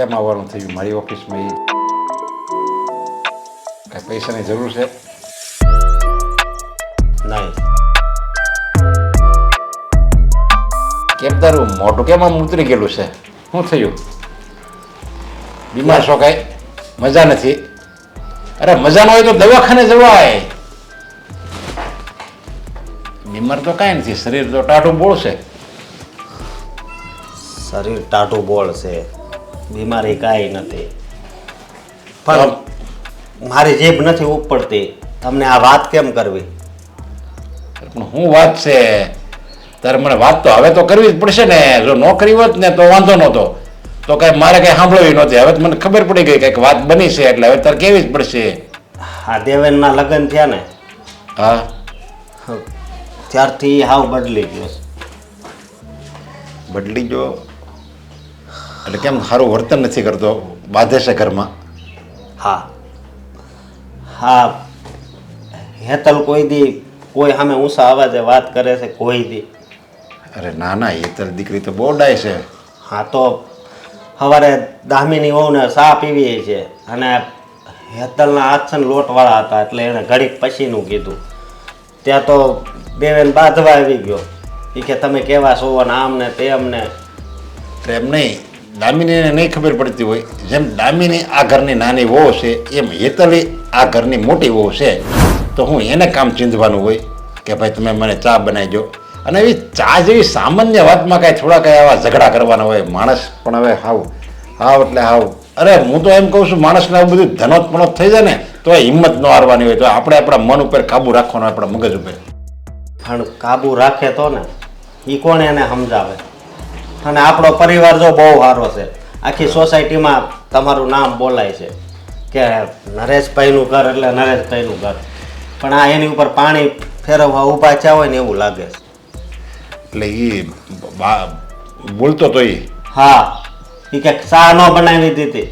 કેમ આવવાનું થયું? મારી ઓફિસમાં એ કાંઈ પૈસાની જરૂર છે? નહીં. કેમ તારું મોટું કેમ આમ ઉતરી ગયેલું છે? શું થયું? બીમાર છો કાંઈ? મજા નથી? અરે મજા ન હોય તો દવાખાને જવાય. બીમાર તો કાંઈ નથી શરીર તો ટાઢું બોળશે શરીર ટાઢું બોળ છે. બીમારી કાંઈ નથી. પણ મારી જીભ નથી ઉપડતી. તમને આ વાત કેમ કરવી? પણ શું વાત છે તારે મને વાત તો હવે તો કરવી જ પડશે ને. જો ન કરી હોત ને તો વાંધો નહોતો. તો કાંઈ મારે કાંઈ સાંભળવી નહોતી. હવે તો મને ખબર પડી ગઈ કંઈક વાત બની છે એટલે હવે તારે કેવી જ પડશે. આ દેવેનના લગ્ન થયા ને? હા. ત્યારથી હાવ બદલી ગયો બદલી જો એટલે કેમ સારું વર્તન નથી કરતો બાંધે છે ઘરમાં? હા. હા. હેતલ કોઈ દી કોઈ સામે ઊંસા અવાજે વાત કરે છે કોઈ દી. અરે ના ના હેતલ દીકરી તો બહુ ડાય છે. હા તો સવારે દામિની વહુને ચા પીવી છે અને હેતલના હાથ છે ને લોટવાળા હતા એટલે એણે ઘડીક પછીનું કીધું. ત્યાં તો દેવેન બાંધવા આવી ગયો. એ કે તમે કેવા છો ને આમ ને તેમ ને એમ નહીં. દામિનીને નહીં ખબર પડતી હોય, જેમ દામિની આ ઘરની નાની વહુ છે, એમ હેતલી આ ઘરની મોટી વહુ છે. તો હું એને કામ ચીંધવાનું હોય કે ભાઈ તમે મને ચા બનાવી દો અને એવી ચા જેવી સામાન્ય વાતમાં કાંઈ થોડા કાંઈ આવા ઝઘડા કરવાના હોય, માણસ પણ હવે હાવ હાવ એટલે હાવ. અરે, હું તો એમ કહું છું, માણસને આવું બધું ધનોત થઈ જાય ને, તો એ હિંમત ન હારવાની હોય, તો આપણે આપણા મન ઉપર કાબુ રાખવાનો આપણા મગજ ઉપર. પણ કાબુ રાખે તો ને એ કોણ એને સમજાવે? અને આપણો પરિવાર જો બહુ સારો છે. આખી સોસાયટીમાં તમારું નામ બોલાય છે કે નરેશભાઈનું ઘર એટલે નરેશભાઈનું ઘર. પણ આ એની ઉપર પાણી ફેરવવા ઊભા થયા હોય ને એવું લાગે છે. એટલે એ બોલતો તો એ હા. એ કે ચા ન બનાવી દીધી.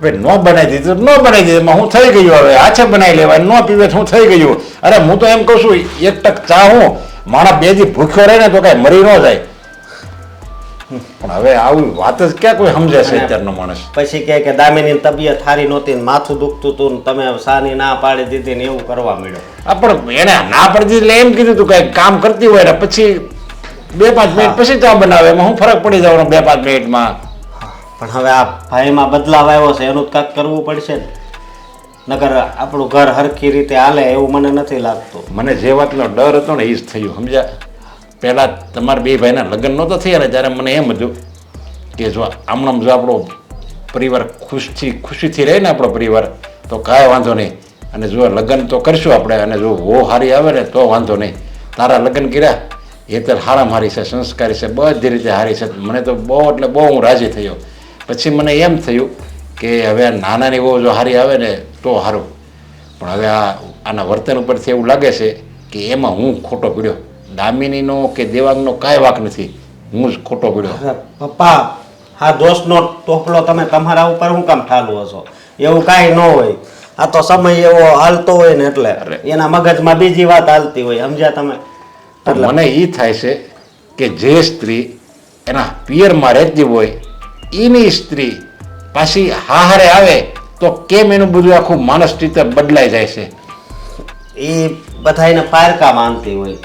ભાઈ ન બનાવી દીધું ન બનાવી દીધું. એમાં હું થઈ ગયું હવે? આછે બનાવી લેવાય ન પીવે હું થઈ ગયું. અરે હું તો એમ કહું છું એક ટક ચા હું માણસ બે દી ભૂખ્યો રહે ને તો કાંઈ મરી ન જાય. પણ હવે આવી વાત જ ક્યાં કોઈ સમજે છે અત્યારનો માણસ? પછી કહે કે દામિની તબિયત સારી નહોતી ને માથું દુખતું ને તમે સાની ના પાડી દીધી ને એવું કરવા મળ્યો આ પણ એને ના પડતી એટલે એમ કીધું તું કાંઈક કામ કરતી હોય ને પછી બે પાંચ મિનિટ પછી તો બનાવે. એમાં હું ફરક પડી જવાનો બે પાંચ મિનિટમાં? પણ હવે આ ભાઈમાં બદલાવ આવ્યો છે એનું કાંઈક કરવું પડશે ને. નકર આપણું ઘર હરખી રીતે હાલે એવું મને નથી લાગતું. મને જે વાતનો ડર હતો ને એ જ થયું સમજ્યા? પહેલાં તમારા બે ભાઈના લગ્ન નહોતા થયા ને ત્યારે મને એમ હતું કે જો આમણામ જો આપણો પરિવાર ખુશથી ખુશીથી રહે ને આપણો પરિવાર, તો કાંઈ વાંધો નહીં. અને જો લગ્ન તો કરશું આપણે અને જો વો હારી આવે ને તો વાંધો નહીં. તારા લગ્ન કર્યા, એ તો હારામ હારી છે, સંસ્કારી છે, બધી રીતે હારી છે. મને તો બહુ, એટલે બહુ હું રાજી થયો. પછી મને એમ થયું કે હવે નાનાની વહુ જો હારી આવે ને તો સારું પણ હવે આ, આના વર્તન ઉપરથી એવું લાગે છે કે એમાં હું ખોટો પડ્યો. દામિનીનો કે દેવાંગનો કાંઈ વાક નથી. હું જ ખોટો પડ્યો. પપ્પા આ દોષનો ટોપલો તમે તમારા ઉપર હું કામ ઠાલવો છો? એવું કાંઈ ન હોય. આ તો સમય એવો હાલતો હોય ને એટલે. એના મગજમાં બીજી વાત હાલતી હોય સમજ્યા તમે? મને એ થાય છે કે જે સ્ત્રી એના પિયરમાં રહેતી હોય એની સ્ત્રી પાછી હાહારે આવે તો કેમ એનું બધું આખું માનસ ચિત્ર બદલાઈ જાય છે? એ બધાને પારકા માનતી હોય.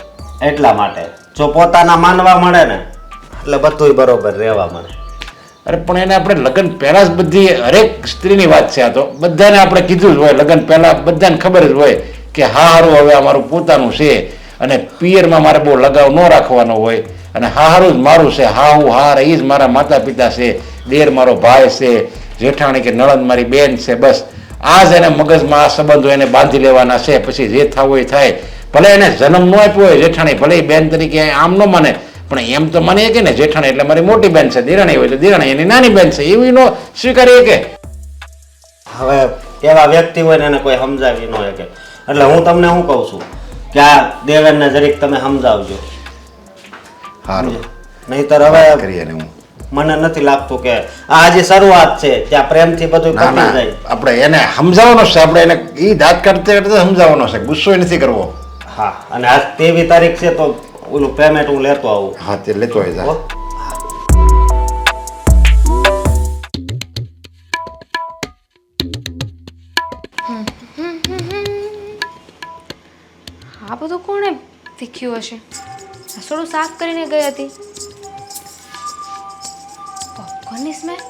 એટલા માટે. જો પોતાના માનવા મળે ને, એટલે બધુંય બરોબર રહેવા મળે. અરે, પણ એને આપણે લગ્ન પહેલા જ બધી હરેક સ્ત્રીની વાત છે આ તો. બધાને આપણે કીધું જ હોય, લગ્ન પહેલા બધાને ખબર જ હોય કે હા હારું હવે અમારું પોતાનું છે અને પિયરમાં મારે બહુ લગાવ ન રાખવાનો હોય. અને હા હારું જ મારું છે હા હું હાર એ જ મારા માતા પિતા છે, દેર મારો ભાઈ છે, જેઠાણી કે નણંદ મારી બેન છે, બસ. આ જ એને મગજમાં આ સંબંધો એને બાંધી લેવાના છે, પછી જે થવું હોય થાય. ભલે એને જન્મ ન આપ્યો હોય જેઠાણી ભલે બેન તરીકે આમ ન માને પણ એમ તો મને કે ને જેઠાણી એટલે મારી મોટી બેન છે દિરાણી હોય તો દિરાણી એની નાની બેન છે એવી નો સ્વીકારીએ કે. હવે એવા વ્યક્તિ હોય ને એને કોઈ સમજાવી ન શકે. એટલે હું તમને શું કહું છું કે આ દેવેનને જરીક તમે સમજાવજો. સારું નહીતર હવે કરીએ ને હું. મને નથી લાગતું કે આ જે શરૂઆત છે ત્યાં પ્રેમથી બધું પતી જાય. આપણે એને સમજાવવાનો છે આપણે એને એ દાંત કરતે કાઢતે સમજાવવાનો છે ગુસ્સો નથી કરવો. હા. અને આજ તેવી તારીખ છે તો ઓલું પેમેન્ટ હું લેતો આવું. હા તે લેતો આવી જા. આ બધું કોણે ફીખ્યું હશે? રસોડું સાફ કરીને ગઈ હતી. પોપકોર્નની સ્મેલ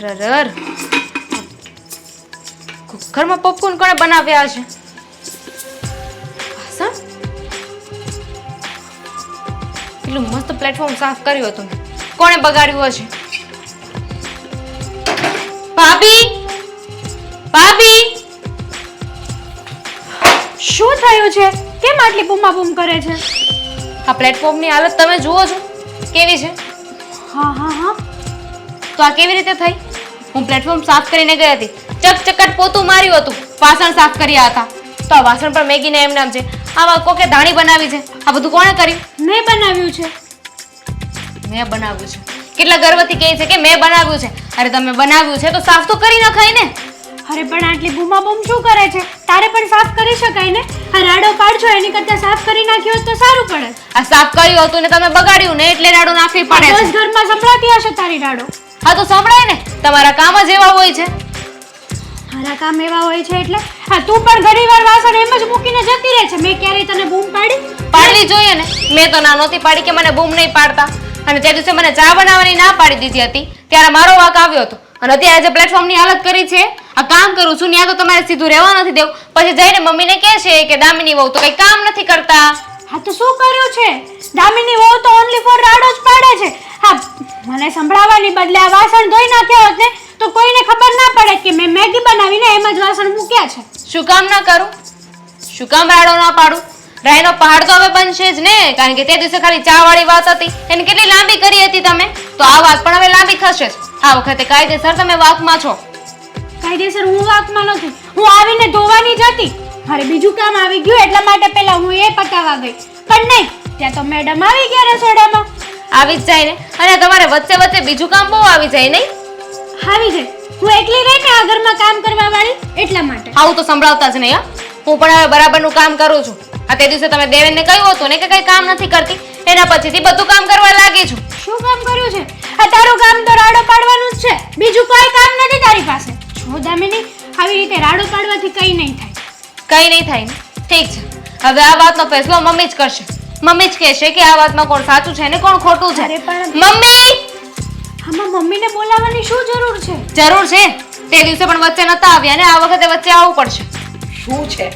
રર કુકરમાં પોપકોર્ન કોણે બનાવ્યા છે? કેટલું મસ્ત પ્લેટફોર્મ સાફ કર્યું હતું કોણે બગાડ્યું હશે? ભાભી? ભાભી? શું થયું છે? કેમ આટલી બૂમા બૂમ કરે છે? આ પ્લેટફોર્મની હાલત તમે જુઓ છો. કેવી છે? હા હા હા. તો આ કેવી રીતે થઈ? હું પ્લેટફોર્મ સાફ કરીને ગઈ હતી. ચકચકાટ પોતું માર્યું હતું. વાસણ સાફ કર્યા હતા. તો આ વાસણ પર મેગીને એમ નામ છે. આવા કોકે ધાણી બનાવી છે. આ બધું કોણે કર્યું? મેં બનાવ્યું છે. મેં બનાવ્યું છે. કેટલા ગર્વથી કહે છે કે મેં બનાવ્યું છે. અરે તમે બનાવ્યું છે તો સાફ તો કરી નખાય ને. અરે પણ આટલી બૂમા બૂમ શું કરે છે? તારે પણ સાફ કરી શકાય ને? આ રાડો પાડજો એની કરતાં સાફ કરી નાખ્યો તો સારું પડે. આ સાફ કર્યું હતું ને તમે બગાડ્યું ને એટલે રાડો નાખવી પડે ઘરમાં સંભળાતી હશે તારી રાડો. હા તો સંભળાય ને. તમારા કામ જ એવા હોય છે. મારા કામ એવા હોય છે એટલે હા તું પણ ઘણી વાર વાસણ એમ જ મૂકીને જતી રહે છે. મેં ક્યારેય તને બૂમ પાડી? પાડવી જોઈએ ને. મેં તો ના નહોતી પાડી કે મને બૂમ નહીં પાડતા. અને તે દિવસે મને ચા બનાવવાની ના પાડી દીધી હતી ત્યારે મારો વાક આવ્યો હતો. અને અત્યારે જે પ્લેટફોર્મની હાલત કરી છે. આ કામ કરું છું ત્યાં તો તમારે સીધું રહેવા નથી દેવું. પછી જઈને મમ્મીને કહે છે કે દામિની વહુ તો કઈ કામ નથી કરતા. હા તો શું કર્યું છે? દામિની વહુ તો ઓનલી ફોર રાડો જ પાડે છે. હા મને સંભળાવવાની બદલે આ વાસણ ધોઈ નાખ્યા હોત ને તો કોઈને ખબર ના પડે કે મેં મેગી બનાવીને એમ જ વાસણ મૂક્યા છે. શું કામ ના કરું? શું કામ રાડો ના પાડું? રાયનો પહાડ તો હવે બનશે જ ને કારણ કે તે દિવસે ખાલી ચા વાળી વાત હતી. એને કેટલી લાંબી કરી હતી તમે? તો આ વાત પણ હવે લાંબી થશે જ. આ વખતે કાયદેસર તમે વાકમાં છો. કાયદેસર હું વાકમાં નથી. હું આવીને ધોવાની જ હતી. મારે બીજું કામ આવી ગયું એટલા માટે પહેલા હું એ પતાવવા ગઈ. પણ નહીં ત્યાં તો મેડમ આવી ગયા રસોડામાં. આવી જ જાય ને. અને તમારે વચ્ચે વચ્ચે બીજું કામ બહુ આવી જાય નહીં? આવી જાય હું એકલી રહી ને આ ઘરમાં કામ કરવા વાળી? એટલા માટે. આવું તો સંભળાવતા જ નહીં હા. હું પણ હવે બરાબરનું કામ કરું છું. આ તે દિવસે તમે દેવેનને કહ્યું હતું ને કે કઈ કામ નથી કરતી. એના પછીથી બધું કામ કરવા લાગી છું. શું કામ કર્યું છે? આ તારું કામ તો રાડો પાડવાનું જ છે. બીજું કોઈ કામ નથી તારી પાસે. જો દામિની આવી રીતે રાડો પાડવાથી કંઈ નહીં થાય. કઈ નહીં થાય ને. ઠીક છે. હવે આ વાતનો ફેસલો મમ્મી જ કરશે. મમ્મી જ કહેશે કે આ વાતમાં કોણ સાચું છે ને કોણ ખોટું છે. મમ્મી! મમ્મીને બોલાવવાની શું જરૂર છે? જરૂર છે. તે દિવસે પણ વચ્ચે નતા આવ્યા ને આ વખતે વચ્ચે આવવું પડશે. શું છે?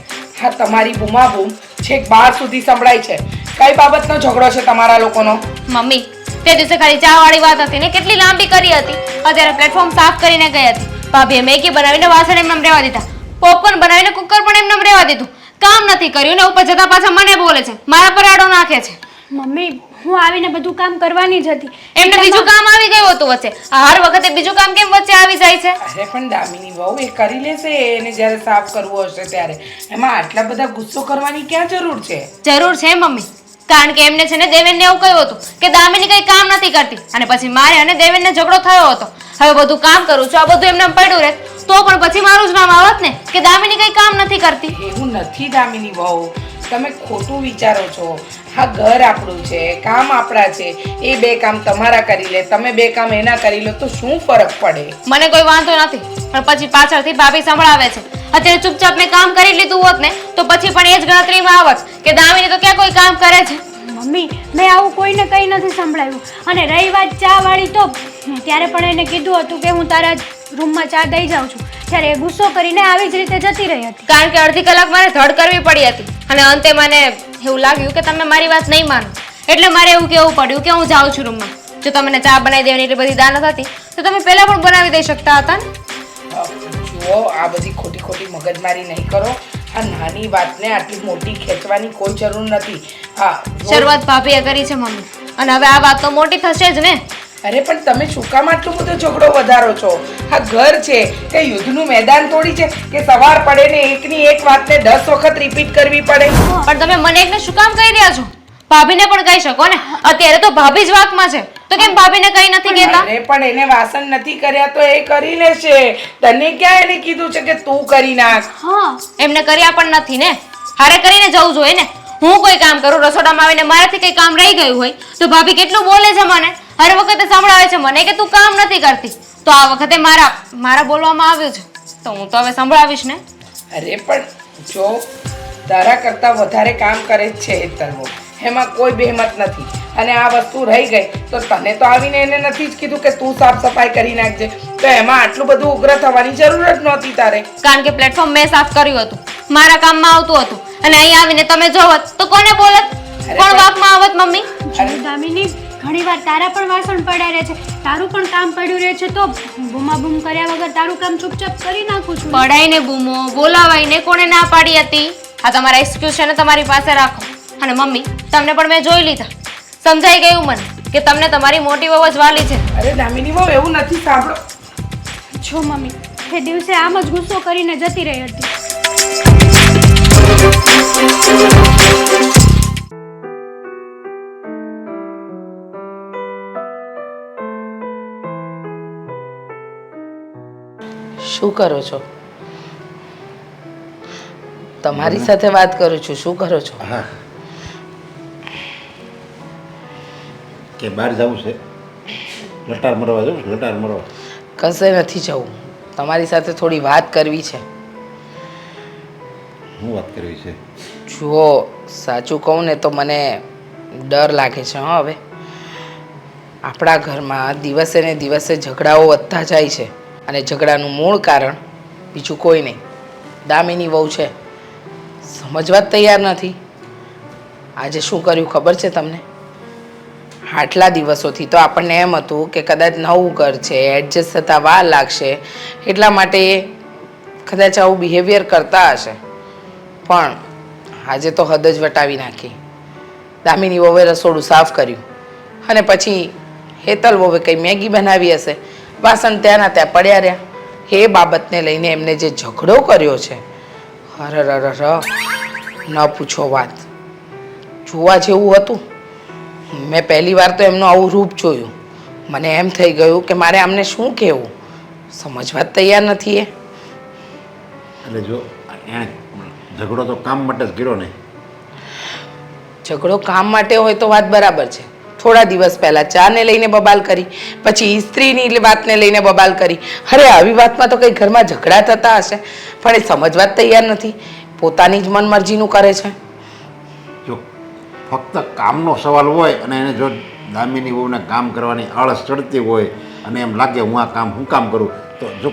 હા તમારી બૂમાબૂમ છેક બહાર સુધી સંભળાય છે. કઈ બાબતનો ઝઘડો છે તમારા લોકોનો? મમ્મી તે દિવસે ખાલી ચા વાળી વાત હતી ને કેટલી લાંબી કરી હતી. અત્યારે પ્લેટફોર્મ સાફ કરીને ગઈ હતી. ભાભીએ મેગી બનાવીને વાસણ એમને રહેવા દીધા. પોપકોર્ન બનાવીને કુકર પણ એમને રહેવા દીધું. કામ નથી કર્યું ને ઉપર જતા પાછા મને બોલે છે. મારા પર આડો નાખે છે. મમ્મી હું આવીને બધું કામ કરવાની જ હતી. એમને બીજું કામ આવી ગયું હતું વચ્ચે. હર વખતે બીજું કામ કેમ વચ્ચે આવી જાય છે? અરે પણ દામિની બહુ એ કરી લેશે એને જ્યારે સાફ કરવું હશે ત્યારે. એમાં આટલા બધા ગુસ્સો કરવાની ક્યાં જરૂર છે? જરૂર છે મમ્મી. કારણ કે એમને છે ને દેવેનને એવું કહ્યું હતું કે દામિની કઈ કામ નથી કરતી. અને પછી મારે અને દેવેનને ઝઘડો થયો હતો. હવે બધું કામ કરું છું આ બધું એમને પડ્યું રહે. તો પણ પછી મારું જ નામ આવત ને કે દામિની કઈ કામ નથી કરતી. એવું નથી દામિની વહુ તમે ખોટું વિચારો છો. હા ઘર આપણું છે કામ આપણા છે એ બે કામ તમારા કરી લે તમે બે કામ એના કરી લો તો શું ફરક પડે? મને કોઈ વાંધો નથી પણ પછી પાછળથી ભાભી સંભળાવે છે. અત્યારે ચૂપચાપ મેં કામ કરી લીધું હોત ને તો પછી પણ એ જ ગણતરીમાં આવત કે દામિની તો ક્યાં કોઈ કામ કરે છે? મમ્મી મેં આવું કોઈને કંઈ નથી સંભળાવ્યું. અને રહી વાત ચા વાળી તો ત્યારે પણ એને કીધું હતું કે હું તારા રૂમમાં ચા દઈ જાઉં છું. ત્યારે એ ગુસ્સો કરીને આવી જ રીતે જતી રહી હતી. કારણ કે અડધી કલાક મારે ધડ કરવી પડી હતી. અને અંતે મને એવું લાગ્યું કે તમે મારી વાત નહીં માનો. એટલે મારે એવું કહેવું પડ્યું કે હું જાઉં છું રૂમમાં. જો તમને ચા બનાવી દેવાની એટલી બધી દાનત હતી તો તમે પહેલાં પણ બનાવી દઈ શકતા હતા ને? જુઓ આ બધી ખોટી ખોટી મગજમારી નહીં કરો. આ નાની વાતને આટલી મોટી ખેંચવાની કોઈ જરૂર નથી. હા શરૂઆત ભાભીએ કરી છે મમ્મી. અને હવે આ વાત તો મોટી થશે જ ને? અરે પણ તમે શું કામ આટલો બધો ઝઘડો વધારો છો? આ ઘર છે કે યુદ્ધનું મેદાન થોડી છે કે સવાર પડે ને એકની એક વાતને દસ વખત રિપીટ કરવી પડે? પણ તમે મને એકને શું કામ કહી રહ્યા છો? ભાભીને પણ કહી શકો ને? અત્યારે તો ભાભી જ વાકમાં છે. તો કેમ ભાભીને કઈ નથી કહેતા? અરે પણ એને વાસણ નથી કર્યા તો એ કરી લેશે. તને ક્યાં એને કીધું છે કે તું કરી નાખ? હા એમને કર્યા પણ નથી ને? હારે કરીને જવું જોઈએ ને? હું કોઈ કામ કરું રસોડામાં આવીને મારાથી કઈ કામ રહી ગયું હોય તો ભાભી કેટલું બોલે છે મને? હર વખતે સંભળાવે છે મને કે તું કામ નથી કરતી. તો આ વખતે મારા મારા બોલવામાં આવ્યું છે. તો હું તો હવે સંભળાવીશ ને. અરે પણ જો તારા કરતાં વધારે કામ કરે છે તરવો એમાં કોઈ બહેમત નથી. અને આ વસ્તુ રહી ગઈ તો તને તો આવીને એને નથી જ કીધું કે તું સાફ સફાઈ કરી નાખજે. તો એમાં આટલું બધું ઉગ્ર થવાની જરૂર જ નહોતી તારે. કારણ કે પ્લેટફોર્મ મેં સાફ કર્યું હતું. મારા કામમાં આવતું હતું. અને અહીં આવીને તમે જોવત તો કોને બોલત કોણ બાપમાં આવત મમ્મી? દામિની ઘણી વાર તારા પણ વાસણ પડ્યા રહે છે. તારું પણ કામ પડ્યું રહે છે તો બૂમાબૂમ કર્યા વગર તારું કામ ચૂપચાપ કરી નાખું છું. પડાઈને બૂમો બોલાવાઈને કોણે ના પાડી હતી. આ તમારા એક્સક્યુઝ છે ને તમારી પાસે રાખો. અને મમ્મી તમને પણ મેં જોઈ લીધા. સમજાઈ ગયું મને કે તમને તમારી મોટી વહુ જ વાલી છે. અરે દામિની બહુ એવું નથી સાંભળો. જો મમ્મી એ દિવસે આમ જ ગુસ્સો કરીને જતી રહી હતી. શું કરો છો? તમારી સાથે વાત કરું છું. શું કરો છો? હા. કે બહાર જવું છે? લટાર મરવા જવું છે? લટાર મરવા. કશે નથી જવું. તમારી સાથે થોડી વાત કરવી છે. હું વાત કરવી છે? જુઓ સાચું કહું ને તો મને ડર લાગે છે હા હવે. આપણા ઘરમાં દિવસે ને દિવસે ઝઘડાઓ વધતા જાય છે. અને ઝઘડાનું મૂળ કારણ બીજું કોઈ નહીં. દામિની વહુ છે. સમજવા જ તૈયાર નથી. આજે શું કર્યું ખબર છે તમને? આટલા દિવસોથી તો આપણને એમ હતું કે કદાચ નવું ઘર છે એડજસ્ટ થતાં વાર લાગશે, એટલા માટે કદાચ આવું બિહેવિયર કરતા હશે. પણ આજે તો હદ જ વટાવી નાખી. દામિની વહુએ રસોડું સાફ કર્યું. અને પછી હેતલ વહુએ કંઈ મેગી બનાવી હશે. વાસણ ત્યાંના ત્યાં પડ્યા રહ્યા. એ બાબતને લઈને એમને જે ઝઘડો કર્યો છે હરર ન પૂછો વાત. જોવા જેવું હતું. મેં પહેલી વાર તો એમનું આવું રૂપ જોયું. મને એમ થઈ ગયું કે મારે આમને શું કહેવું? સમજવા તૈયાર નથી એ. એટલે જો ઝઘડો તો કામ માટે જ કર્યો ને? ઝઘડો કામ માટે હોય તો વાત બરાબર છે. થોડા દિવસ પહેલા ચાને લઈને બબાલ કરી પછી સ્ત્રીની વાતને લઈને બબાલ કરી. અરે આવી વાતમાં તો કંઈ ઘરમાં ઝઘડા થતા હશે? પણ એ સમજવા જ તૈયાર નથી. પોતાની જ મનમરજીનું કરે છે. જો ફક્ત કામનો સવાલ હોય અને એને જો દામિની બહુને કામ કરવાની આળસ ચડતી હોય અને એમ લાગે હું આ કામ હું કામ કરું તો જો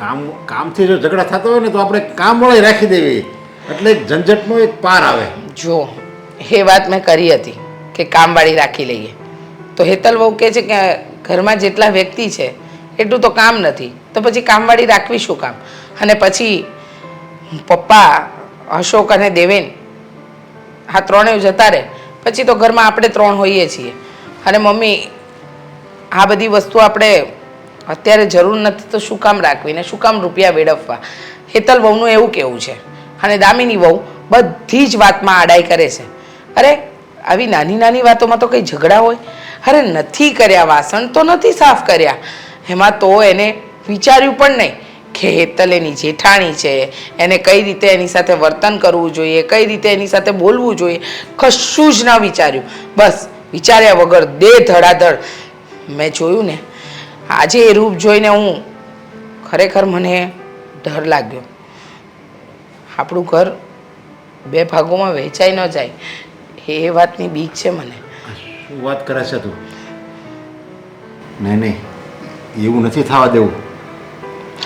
કામ કામથી જો ઝઘડા થતા હોય ને તો આપણે કામવાળી રાખી દેવી. એટલે ઝંઝટનો એક પાર આવે. જો એ વાત મેં કરી હતી. કે કામવાળી રાખી લઈએ. તો હેતલ વહુ કહે છે કે ઘરમાં જેટલા વ્યક્તિ છે, એટલું તો કામ નથી. તો પછી કામવાળી રાખવી શું કામ? અને પછી પપ્પા અશોક અને દેવેન આ ત્રણેય જતા રહે. પછી તો ઘરમાં આપણે ત્રણ હોઈએ છીએ. અને મમ્મી, આ બધી વસ્તુ આપણે અત્યારે જરૂર નથી તો શું કામ રાખવી ને શું કામ રૂપિયા વેડફવા? હેતલ વહુનું એવું કેવું છે. અને દામિની વહુ બધી જ વાતમાં આડાઈ કરે છે. અરે આવી નાની નાની વાતોમાં તો કંઈ ઝઘડા હોય? અરે નથી કર્યા, વાસણ તો નથી સાફ કર્યા. એમાં તો એને વિચાર્યું પણ નહીં. કે હેતલ એની જેઠાણી છે. એને કઈ રીતે એની સાથે વર્તન કરવું જોઈએ? કઈ રીતે એની સાથે બોલવું જોઈએ? કશું જ ન વિચાર્યું. બસ, વિચાર્યા વગર દે ધડાધડ. મેં જોયું ને, આજે એ રૂપ જોઈને હું ખરેખર મને ડર લાગ્યો. આપણું ઘર બે ભાગોમાં વહેંચાઈ ન જાય. એ વાતની બીક છે મને. શું વાત કરે છે તું? નહીં નહીં. એવું નથી થવા દેવું.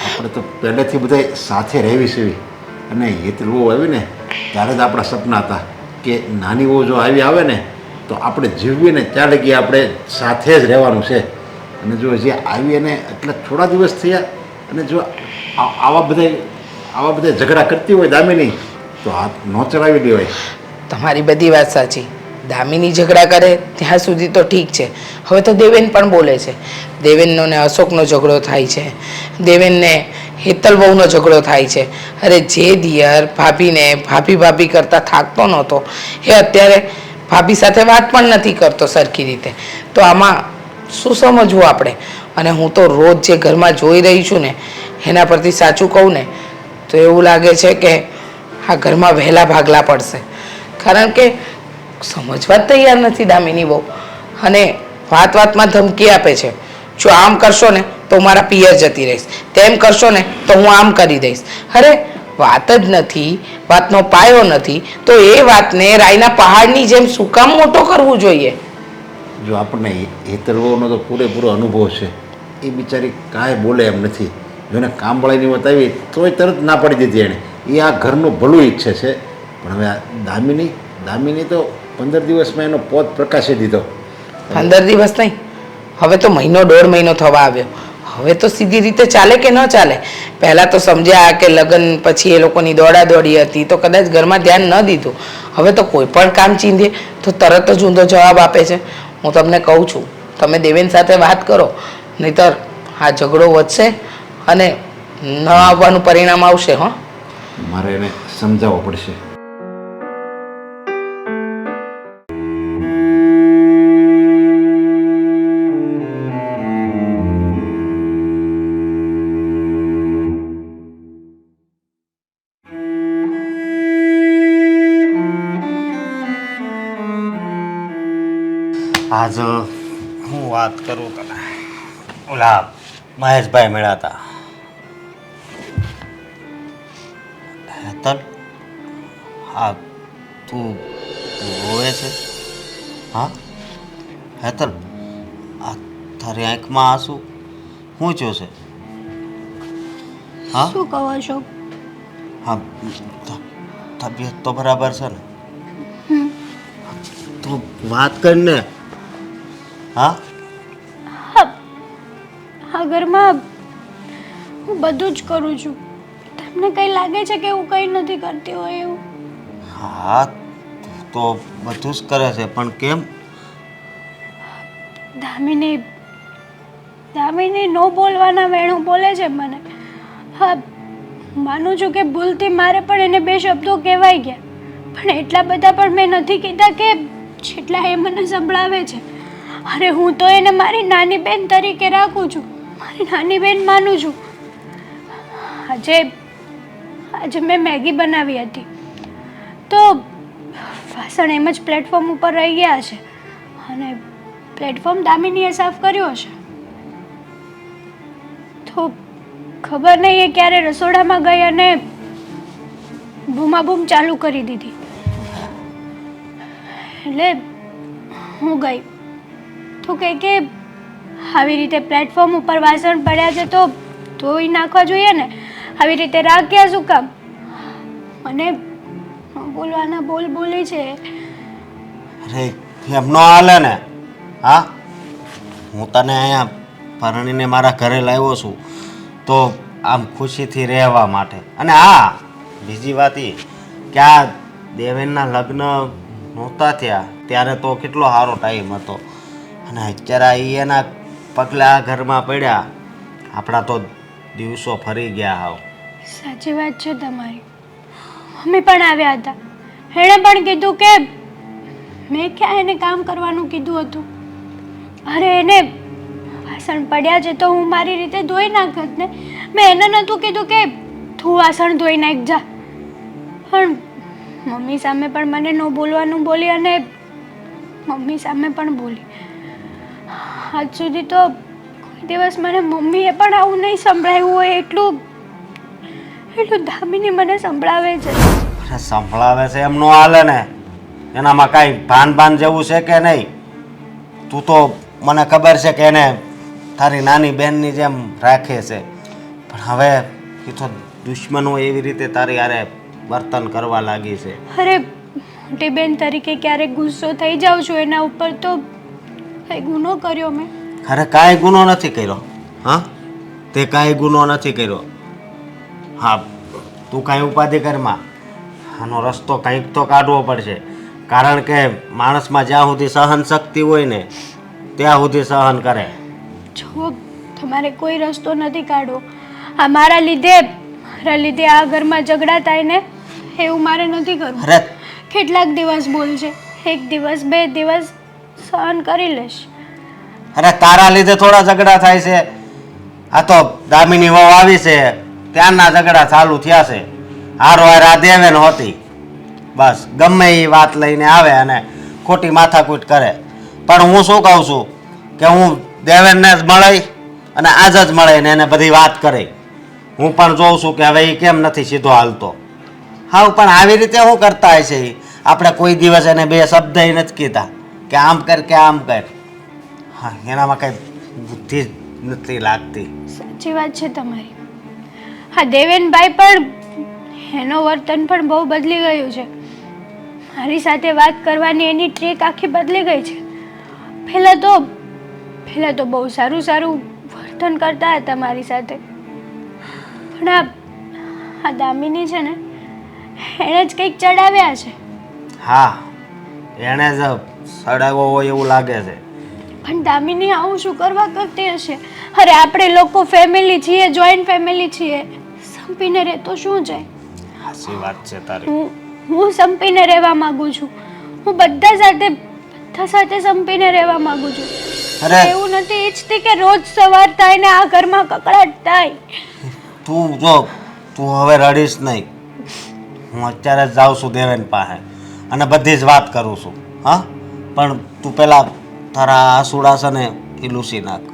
આપણે તો પહેલેથી બધા સાથે રહેવી છે અને હેતલ વહુ આવી ને, ત્યારે જ આપણા સપના હતા કે નાની વહુ જો આવી આવે ને, તો આપણે જીવવી ને ત્યાં લગી આપણે સાથે જ રહેવાનું છે. અને જો હજી આવી અને એટલે થોડા દિવસ થયા, અને જો આવા બધા આવા બધા ઝઘડા કરતી હોય દામિની, તો હાથ ન ચડાવી દેવાય. તમારી બધી વાત સાચી. દામિની ઝઘડા કરે ત્યાં સુધી તો ઠીક છે. હવે તો દેવેન પણ બોલે છે. દેવેનનો ને અશોકનો ઝઘડો થાય છે. દેવેનને હેતલ બહુનો ઝઘડો થાય છે. અરે જે દિયર ભાભીને ભાભી ભાભી કરતાં થાકતો નહોતો, એ અત્યારે ભાભી સાથે વાત પણ નથી કરતો સરખી રીતે. તો આમાં શું સમજવું આપણે? અને હું તો રોજ જે ઘરમાં જોઈ રહી છું ને, એના પરથી સાચું કહું ને, તો એવું લાગે છે કે આ ઘરમાં વહેલા ભાગલા પડશે. કારણ કે સમજવા જ તૈયાર નથી દામિની બહુ. અને વાત વાતમાં ધમકી આપે છે. જો આમ કરશો ને તો મારા પિયર જતી રહીશ. તેમ કરશો ને તો હું આમ કરી દઈશ. અરે, વાત જ નથી, વાતનો પાયો નથી. તો એ વાતને રાયના પહાડની જેમ શું કામ મોટો કરવું જોઈએ? જો આપણને હેતરવોનો તો પૂરેપૂરો અનુભવ છે. એ બિચારી કાંઈ બોલે એમ નથી. જો એને કામવાળાની વાત આવી, તોય તરત ના પાડી દીધી એણે એ આ ઘરનું ભલું ઈચ્છે છે. પણ હવે આ દામિની દામિની તો પંદર દિવસમાં એનો પોત પ્રકાશી દીધો. પંદર દિવસ નહીં. હવે તો મહિનો દોઢ મહિનો થવા આવ્યો. હવે તો સીધી રીતે ચાલે કે ન ચાલે? પહેલાં તો સમજ્યા કે લગ્ન પછી એ લોકોની દોડા દોડી હતી તો કદાચ ઘરમાં ધ્યાન ન દીધું. હવે તો કોઈ પણ કામ ચીંધે તો તરત જ ઊંધો જવાબ આપે છે. હું તમને કહું છું તમે દેવેન સાથે વાત કરો નહીતર આ ઝઘડો વધશે અને ન આવવાનું પરિણામ આવશે હં. મારે એને સમજાવવો પડશે. આજ હું વાત કરું તને. ઓલા મહેશભાઈ મળ્યા હતા હેતલ હા તું રોવે છે? હા? હેતલ આ તારી આંખમાં આંસુ શું થયો છે? હા? શું કહો છો? હા તબિયત તો બરાબર છે ને? તું વાત કરીને હા? હા. ઘરમાં હું બધું જ કરું છું. તમને કંઈ લાગે છે કે હું કંઈ નથી કરતી હોય એવું? હા તો બધું જ કરે છે પણ કેમ? દામિની દામિની નો બોલવાના વેણું બોલે છે મને. હા માનું છું કે ભૂલથી મારે પણ એને બે શબ્દો કહેવાઈ ગયા. પણ એટલા બધા પણ મેં નથી કીધા કે જેટલા એ મને સંભળાવે છે. અરે હું તો એને મારી નાની બેન તરીકે રાખું છું. મારી નાની બેન માનું છું. આજે આજે મેં મેગી બનાવી હતી. તો વાસણ એમ જ પ્લેટફોર્મ ઉપર રહી ગયા છે. અને પ્લેટફોર્મ દામિનીએ સાફ કર્યો હશે. તો ખબર નહીં એ ક્યારે રસોડામાં ગઈ અને બૂમાબૂમ ચાલુ કરી દીધી. એટલે હું ગઈ. તો કહે કે આવી રીતે પ્લેટફોર્મ ઉપર વાસણ પડ્યા છે તો ધોઈ નાખવા જોઈએ ને. આવી રીતે રાખ્યા શું કામ? મને બોલવાના બોલ બોલે છે. અરે, એમ ન હાલે ને. હા? હું તને અહીંયા પરણીને મારા ઘરે લાવ્યો છું. તો આમ ખુશીથી રહેવા માટે. અને હા, બીજી વાત એ કે આ દેવેનના લગ્ન નહોતા થયા. ત્યારે તો કેટલો સારો ટાઈમ હતો. અને અત્યારે એ એના પગલા ઘરમાં પડ્યા. આપણા તો દિવસો ફરી ગયા હાવ. સાચી વાત છે તમારી. મમ્મી પણ આવ્યા હતા. એણે પણ કીધું કે મેં ક્યાં એને કામ કરવાનું કીધું હતું? અરે એને વાસણ પડ્યા છે તો હું મારી રીતે ધોઈ નાખત ને. મેં એને નહોતું કીધું કે તું વાસણ ધોઈ નાખ, જા. પણ મમ્મી સામે પણ મને ન બોલવાનું બોલી અને મમ્મી સામે પણ બોલી. આજ સુધી તો કોઈ દિવસ મને મમ્મીએ પણ આવું નહીં સંભળાવ્યું હોય એટલું એટલું દામિની મને સંભળાવે છે. અરે સંભળાવે છે એમ નો હાલે ને. એનામાં કાંઈ ભાન ભાન જેવું છે કે નહીં? તું તો મને ખબર છે કે એને તારી નાની બહેનની જેમ રાખે છે. પણ હવે એ તો દુશ્મનો એવી રીતે તારી હારે વર્તન કરવા લાગી છે. અરે મોટી બેન તરીકે ક્યારેક ગુસ્સો થઈ જાઉં છું એના ઉપર તો કંઈ ગુનો કર્યો મેં? અરે કાંઈ ગુનો નથી કર્યો. હા? તે કાંઈ ગુનો નથી કર્યો. હા તું કાંઈ ઉપાધિ કરમાં આનો રસ્તો કંઈક તો કાઢવો પડશે. કારણ કે માણસમાં જ્યાં સુધી સહન શક્તિ હોય ને ત્યાં સુધી સહન કરે. જો તમારે કોઈ રસ્તો નથી કાઢવો. આ મારા લીધે મારા લીધે આ ઘરમાં ઝઘડા થાય ને એવું મારે નથી કરવું. અરે! કેટલાક દિવસ બોલશે એક દિવસ બે દિવસ સહન કરી લઈશ અરે તારા લીધે થોડા ઝઘડા થાય છે. આ તો દામિની વહુ આવી છે. ત્યાંના ઝઘડા ચાલુ થયા છે. હારો હાર આ દેવેન હોતી બસ, ગમે એ વાત લઈને આવે અને ખોટી માથાકૂટ કરે. પણ હું શું કહું છું કે હું દેવેનને જ મળી અને આજ જ મળે ને એને બધી વાત કરી. હું પણ જોઉં છું કે હવે એ કેમ નથી સીધો હાલતો. હા પણ આવી રીતે શું કરતા હશે ઈ? આપણે કોઈ દિવસ એને બે શબ્દ નથી કીધા. કે આમ કર કે આમ કર. હા એનામાં કઈ બુદ્ધિ જ નથી લાગતી. સાચી વાત છે તમારી. હા દેવેનભાઈ પણ એનો વર્તન પણ બહુ બદલી ગયું છે. મારી સાથે વાત કરવાની એની ટ્રીક આખી બદલી ગઈ છે. પહેલાં તો પહેલાં તો બહુ સારું સારું વર્તન કરતા હતા મારી સાથે. પણ આ આ દામિની છે ને એણે જ કંઈક ચડાવ્યા છે. હા. એણે જ સડાવો હોય એવું લાગે છે. પણ દામિની આવું શું કરવા કરતી હશે? અરે આપણે લોકો ફેમિલી છીએ જોઈન્ટ ફેમિલી છીએ. સંપીને રહેતો શું જાય? સાચી વાત છે તારી. હું હું સંપીને રહેવા માંગુ છું. હું બધા સાથે બધા સાથે સંપીને રહેવા માંગુ છું. અરે. એવું નથી ઈચ્છતી કે રોજ સવાર થાય ને આ ઘરમાં કકડાટ થાય. તું જો તું હવે રડીશ નહીં. હું અત્યારે જ જાઉં છું દેવેન પાસે. અને બધી જ વાત કરું છું, હા? પણ તું પહેલાં તારા આસુડાસ અને એ લૂસી નાખ.